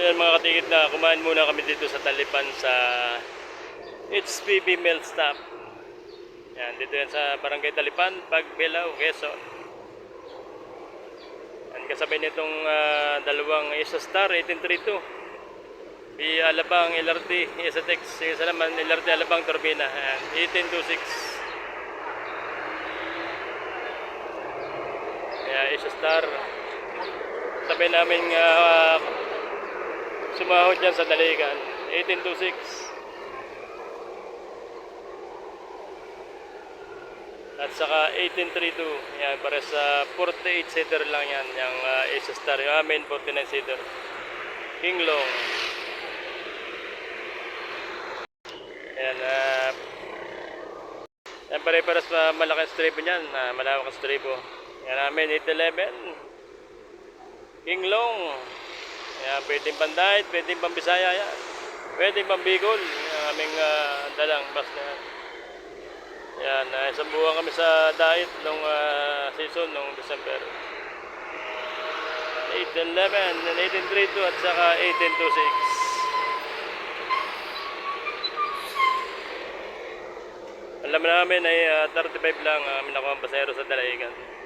Ayan mga katigit na kumain muna kami dito sa Talipan sa HPB Mill Stop. Yan, dito yan sa Barangay Talipan, Pagbilao, Quezon. Yan, kasabay nitong ah, dalawang isa star 1832. Di Alabang LRT, isa tex, isa naman LRT Alabang Turbina. Yan, 1826. Kaya isa star. Sabay namin uh, sumahod dyan sa Daligan. 1826. At saka 1832. Yan, para sa 48 seater lang yan. Yung uh, Ace Star. Yung amin 49 seater. King Long. Yan, uh, yan pare-paras uh, malaki ang stribo niyan. Uh, malawak ang stribo. Yan namin 811. King Long. Yan, pwedeng pandahit, pwedeng pambisaya yan. Pwedeng pambigol. Yung aming uh, dalang bus na yan. Yan, uh, isang buwan kami sa diet nung ah, season, nung December. 1811, 1832 at saka 1826. Alam namin ay ah, 35 lang ang uh, nakuha ang pasero sa Dalaigan.